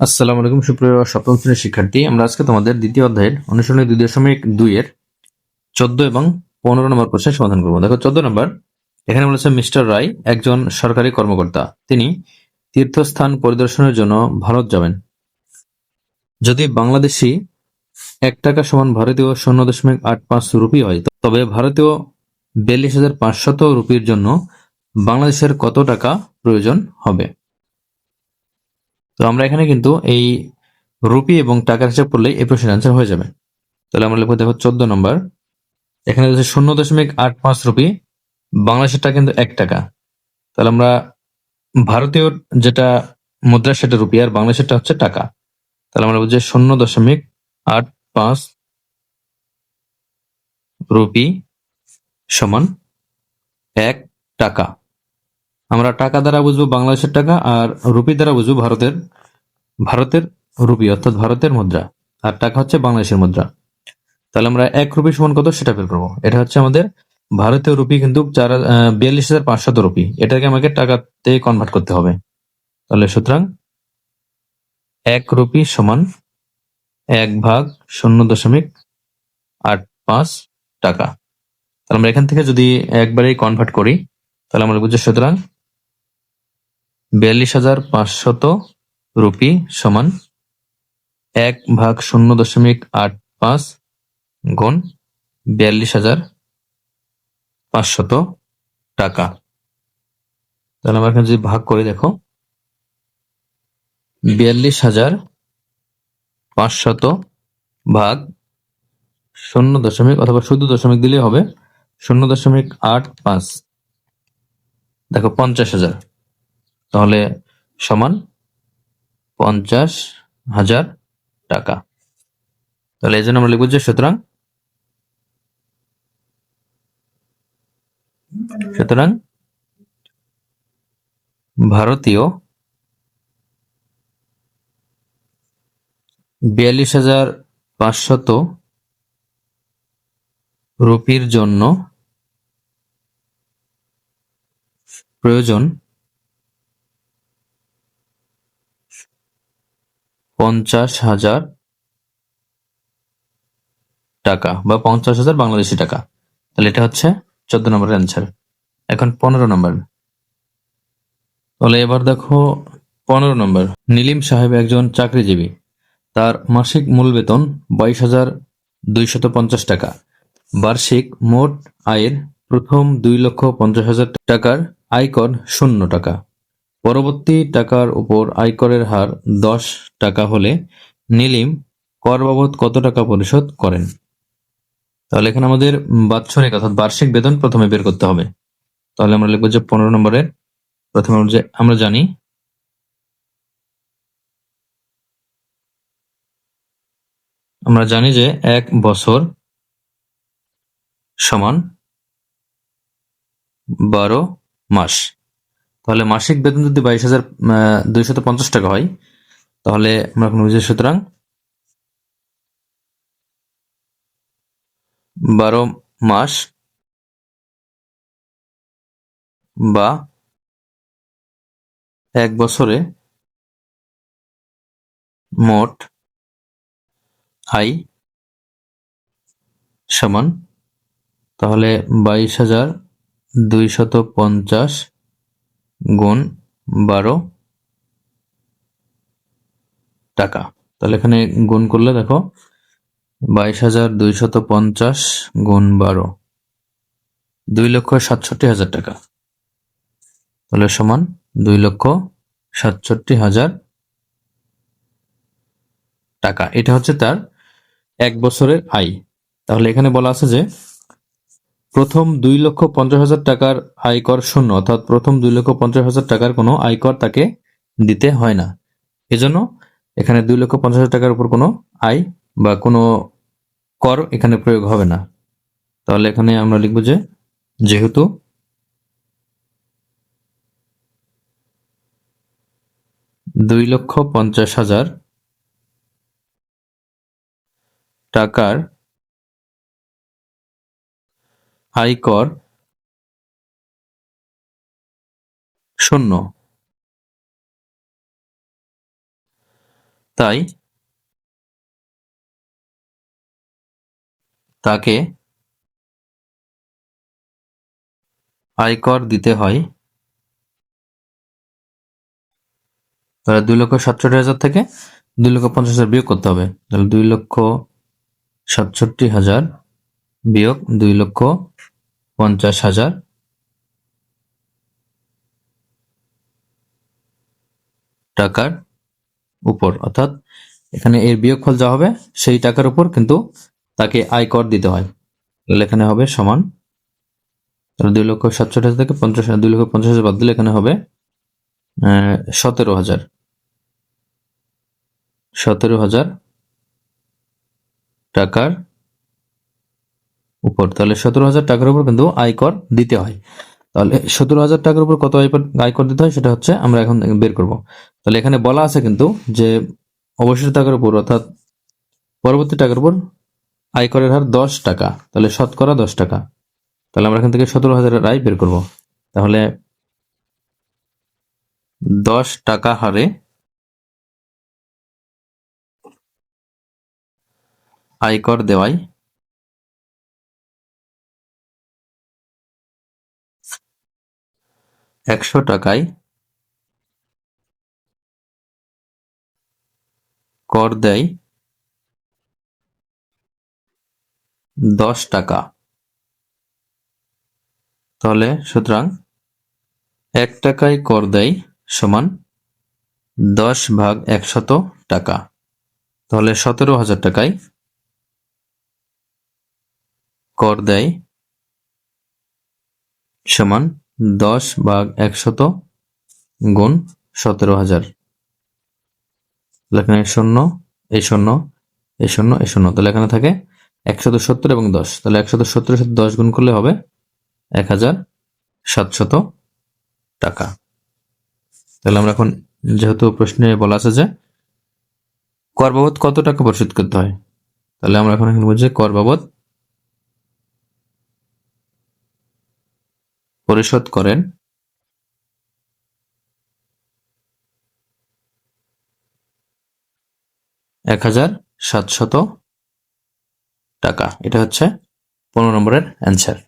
আসসালামু আলাইকুম, সুপ্রিয় সপ্তম শ্রেণির শিক্ষার্থী। আমরা আজকে তোমাদের দ্বিতীয় অধ্যায়ের অনুশীলনী দুই দশমিক দুই এর চোদ্দ এবং পনেরো নম্বর প্রশ্নের সমাধান করব। দেখো, চোদ্দ নম্বর। এখানে বলেছে, মিস্টার রায় একজন সরকারি কর্মকর্তা। তিনি তীর্থস্থান পরিদর্শনের জন্য ভারত যাবেন। যদি বাংলাদেশি এক টাকা সমান ভারতীয় শূন্য দশমিক আট পাঁচ রুপি হয়, তবে ভারতীয় বিয়াল্লিশ হাজার পাঁচশত রুপির জন্য বাংলাদেশের কত টাকা প্রয়োজন হবে? তো আমরা এখানে কিন্তু এই রুপি এবং টাকার হিসাব করলেই এই প্রশ্নের অ্যান্সার হয়ে যাবে। তাহলে আমরা লিখব, দেখো, চোদ্দ নম্বর। এখানে হচ্ছে শূন্য দশমিক আট পাঁচ রুপি। বাংলাদেশের টাকা কিন্তু এক টাকা। তাহলে আমরা ভারতীয় যেটা মুদ্রা সেটা রুপি আর বাংলাদেশেরটা হচ্ছে টাকা। তাহলে আমরা বুঝছি শূন্য দশমিক আট পাঁচ রুপি সমান এক টাকা। আমরা টাকা দ্বারা বুঝব বাংলাদেশের টাকা আর রুপি দ্বারা বুঝব ভারতের ভারতের রুপি অর্থাৎ ভারতের মুদ্রা। আর টাকা হচ্ছে বাংলাদেশের মুদ্রা। তাহলে আমরা এক রুপি সমান কত সেটা বের করব। এটা হচ্ছে আমাদের ভারতীয় রুপি কিন্তু চার বিয়াল্লিশ হাজার পাঁচশত রুপি। এটাকে আমাকে টাকাতে কনভার্ট করতে হবে। তাহলে সুতরাং এক রুপি সমান এক ভাগ শূন্য দশমিক আট পাঁচ টাকা। তাহলে আমরা এখান থেকে যদি একবারেই কনভার্ট করি, তাহলে আমরা বুঝছি সুতরাং বিয়াল্লিশ হাজার পাঁচশত রুপি সমান এক ভাগ শূন্য দশমিক আট পাঁচ গুণ বিয়াল্লিশ হাজার পাঁচশত টাকা। তাহলে আমরা এখানে যদি ভাগ করে, দেখো, বিয়াল্লিশ হাজার পাঁচশত ভাগ শূন্য দশমিক অথবা শুধু দশমিক দিলেই হবে, শূন্য দশমিক আট পাঁচ। দেখো, পঞ্চাশ হাজার। তাহলে সমান পঞ্চাশ হাজার টাকা। তাহলে এই জন্য আমরা লিখব যে সুতরাং সুতরাং ভারতীয় বিয়াল্লিশ হাজার পাঁচশত রুপির জন্য প্রয়োজন পঞ্চাশ হাজার টাকা বা পঞ্চাশ হাজার বাংলাদেশি টাকা। তাহলে এটা হচ্ছে চোদ্দ নম্বরের অ্যান্সার এখন পনেরো নম্বর। তাহলে এবার দেখো পনেরো নম্বর। নীলিম সাহেব একজন চাকরিজীবী। তার মাসিক মূল বেতন বাইশ হাজার দুইশত পঞ্চাশ টাকা। বার্ষিক মোট আয়ের প্রথম দুই লক্ষ পঞ্চাশ হাজার টাকার আয়কর শূন্য টাকা। পরবর্তী টাকার উপর আয়করের হার দশ টাকা হলে নীলিম কর বাবদ কত টাকা পরিশোধ করেন? তাহলে এখানে আমাদের বাৎসরিক অর্থাৎ বার্ষিক বেতন প্রথমে বের করতে হবে। তাহলে আমরা লিখব যে পনেরো নম্বরের প্রথমে আমরা জানি আমরা জানি যে এক বছর সমান বারো মাস। তাহলে মাসিক বেতন যদি বাইশ হাজার দুইশত পঞ্চাশ টাকা হয়, তাহলে আমরা এখন বুঝি সুতরাং বারো মাস বা এক বছরে মোট আয় সমান, তাহলে বাইশ হাজার দুইশত পঞ্চাশ গুণ বারো টাকা। তাহলে এখানে গুণ করলে দেখো, বাইশ হাজার দুইশত পঞ্চাশ গুণ বারো, দুই লক্ষ সাতষট্টি হাজার টাকা। তাহলে সমান দুই লক্ষ সাতষট্টি হাজার টাকা। এটা হচ্ছে তার এক বছরের আয়। তাহলে এখানে বলা আছে যে প্রথম দুই লক্ষ পঞ্চাশ হাজার টাকার আয়কর শূন্য, অর্থাৎ প্রথম দুই লক্ষ পঞ্চাশ হাজার টাকার কোনো আয়কর তাকে দিতে হয় না। এজন্য এখানে দুই লক্ষ পঞ্চাশ হাজার টাকার উপর কোনো আয় বা কোনো কর এখানে প্রয়োগ হবে না। তাহলে এখানে আমরা লিখব যে, যেহেতু দুই লক্ষ পঞ্চাশ হাজার টাকার আয়কর শূন্য। তাই তাকে আয়কর দিতে হয়। তাহলে দুই লক্ষ সাতষট্টি হাজার থেকে দুই লক্ষ পঞ্চাশ হাজার বিয়োগ করতে হবে। তাহলে দুই লক্ষ সাতষট্টি হাজার বিয়োগ দুই লক্ষ পঞ্চাশ হাজার। টাকার উপর, অর্থাৎ এখানে এর বিয়োগফল যা হবে সেই টাকার উপর, কিন্তু তাকে আয়কর দিতে হয়। তাহলে এখানে হবে সমান দুই লক্ষ সাতষট্টি হাজার থেকে পঞ্চাশ দুই লক্ষ পঞ্চাশ হাজার বাদ দিলে এখানে হবে সতেরো হাজার। সতেরো হাজার টাকার উপর। তাহলে সতেরো হাজার টাকার উপর কিন্তু আয়কর দিতে হয়। তাহলে সতেরো হাজার টাকার উপর কত আয়কর দিতে হয় সেটা হচ্ছে আমরা এখন বের করব। তাহলে এখানে বলা আছে কিন্তু যে অবশিষ্ট টাকার উপর অর্থাৎ পরবর্তী টাকার উপর আয়করের হার দশ টাকা। তাহলে শতকরা দশ টাকা। তাহলে আমরা এখান থেকে সতেরো হাজারের আয় বের করব। তাহলে দশ টাকা হারে আয়কর দেওয়ায় একশো টাকায় কর দেয় দশ টাকা। তাহলে সুতরাং এক টাকায় কর দেয় সমান দশ ভাগ একশত টাকা। তাহলে সতেরো হাজার টাকায় কর দেয় সমান দশ ভাগ একশত গুণ সতেরো হাজার। এখানে শূন্য এই শূন্য এই শূন্য এই শূন্য। তাহলে এখানে থাকে একশত সত্তর এবং দশ। তাহলে একশত সত্তরের সাথে দশ গুণ করলে হবে এক হাজার সাতশত টাকা। তাহলে আমরা এখন যেহেতু প্রশ্নে বলা আছে যে কর বাবদ কত টাকা পরিশোধ করতে হয়? তাহলে আমরা এখন এখানে বলছি কর বাবদ পরিশোধ করেন। এক হাজার সাতশত টাকা। এটা হচ্ছে পনেরো নম্বরের অ্যান্সার